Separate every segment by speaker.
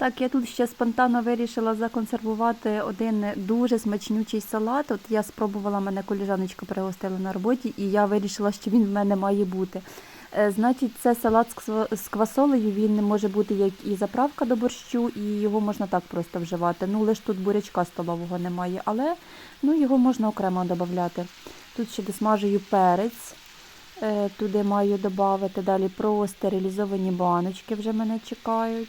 Speaker 1: Так, я тут ще спонтанно вирішила законсервувати один дуже смачнючий салат. От я спробувала, мене коліжаночка пригостила на роботі, і я вирішила, що він в мене має бути. Е, Значить, це салат з квасолею. Він може бути як і заправка до борщу, і його можна так просто вживати. Ну, лише тут бурячка столового немає, але ну, його можна окремо додати. Тут ще досмажую перець. Е, Туди маю додати далі простерилізовані баночки вже мене чекають.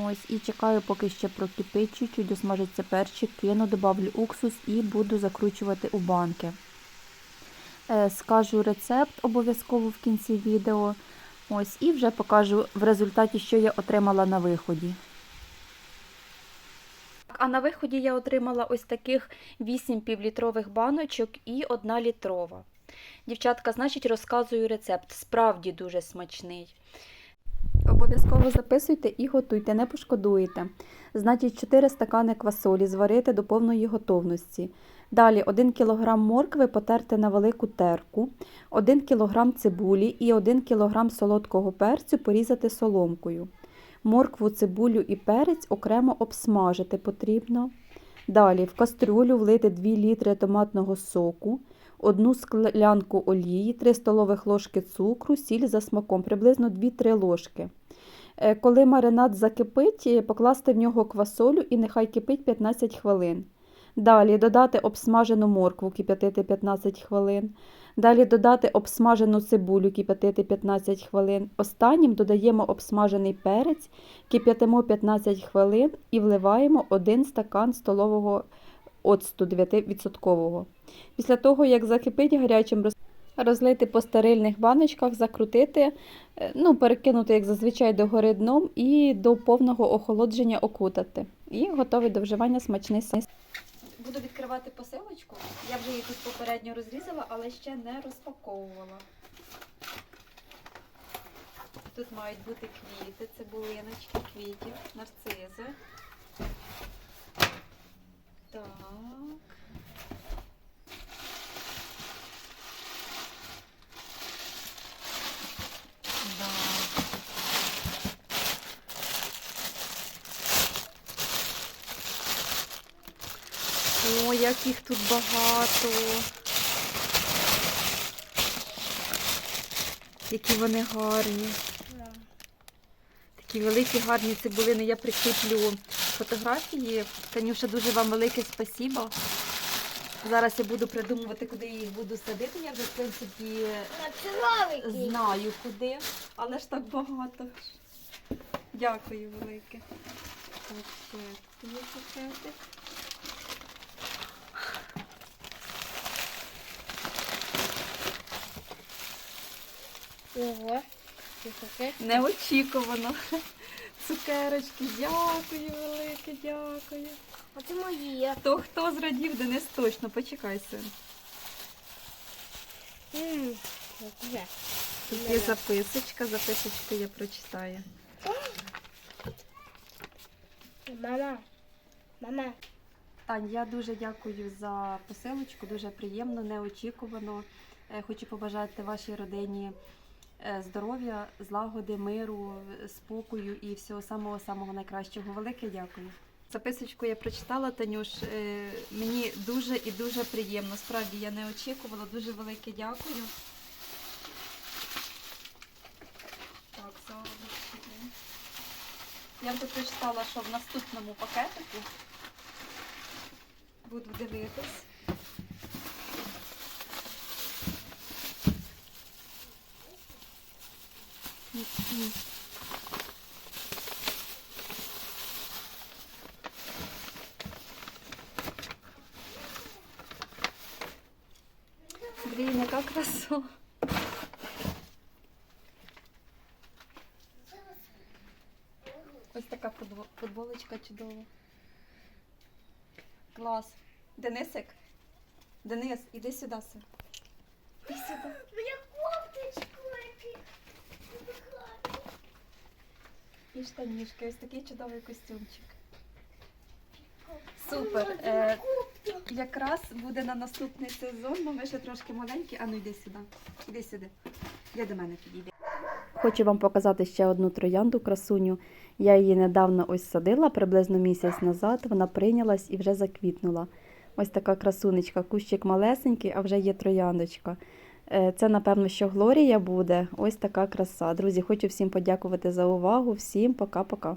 Speaker 1: Ось, і чекаю, поки ще прокипить чуть-чуть, досмажиться перчик, кину, добавлю уксус і буду закручувати у банки. Е, скажу рецепт обов'язково в кінці відео. Ось, і вже покажу в результаті, що я отримала на виході. А на виході я отримала ось таких 8 півлітрових баночок і 1 літрова. Дівчатка, значить, розказую рецепт. Справді дуже смачний. Обов'язково записуйте і готуйте, не пошкодуєте. Значить, 4 стакани квасолі зварити до повної готовності. Далі 1 кг моркви потерти на велику терку, 1 кг цибулі і 1 кг солодкого перцю порізати соломкою. Моркву, цибулю і перець окремо обсмажити потрібно. Далі в кастрюлю влити 2 літри томатного соку, одну склянку олії, 3 столових ложки цукру, сіль за смаком, приблизно 2-3 ложки. Е, Коли маринад закипить, е, покласти в нього квасолю і нехай кипить 15 хвилин. Далі додати обсмажену моркву, кип'ятити 15 хвилин. Далі додати обсмажену цибулю, кип'ятити 15 хвилин. Останнім додаємо обсмажений перець, кип'ятимо 15 хвилин і вливаємо 1 стакан столового оцту 9%. Після того, як закипить гарячим роз- розлити по стерильних баночках, закрутити, е, ну, перекинути, як зазвичай, догори дном і до повного охолодження окутати. І готовий до вживання смачний сир. Буду відкривати посилочку. Я вже її тут попередньо розрізала, але ще не розпаковувала. Тут мають бути квіти, цибулиночки, квітів, нарцизи. Як їх тут багато. Які вони гарні. Такі великі, гарні цибулини. Я прикріплю фотографії. Танюша, дуже вам велике спасибо. Зараз я буду придумувати, куди я їх буду садити. Я вже, в принципі, знаю куди, але ж так багато. Дякую велике. Так, ще тут
Speaker 2: Ого. Таке?
Speaker 1: Неочікувано. Цукерочки, дякую велике, дякую.
Speaker 2: А це моє.
Speaker 1: То хто зрадів, Денис точно, почекай син. Тут є записочка, записочку я прочитаю.
Speaker 2: Мама. Мама.
Speaker 1: Тань, я дуже дякую за посилочку, дуже приємно, неочікувано. Е, Хочу побажати вашій родині здоров'я, злагоди, миру, спокою і всього самого самого найкращого. Велике дякую. Записочку я прочитала, Танюш. Е, Мені дуже і дуже приємно. Справді я не очікувала. Дуже велике дякую. Так, зараз. Я вже прочитала, що в наступному пакетику буду дивитись. Блін, яка краса. Ось така футболочка чудова. Клас. Денисик? Денис, іди сюди, син. Іди сюди. І штанішки, ось такий чудовий костюмчик. Супер. Е, якраз буде на наступний сезон, бо ми ще трошки маленькі. А ну йди сюди. Іди сюди. Я до мене підійди. Хочу вам показати ще одну троянду красуню. Я її недавно ось садила, приблизно місяць назад. Вона прийнялась і вже заквітнула. Ось така красунечка, кущик малесенький, а вже є трояндочка. Е, Це, напевно, що Глорія буде. Ось така краса. Друзі, хочу всім подякувати за увагу. Всім пока-пока.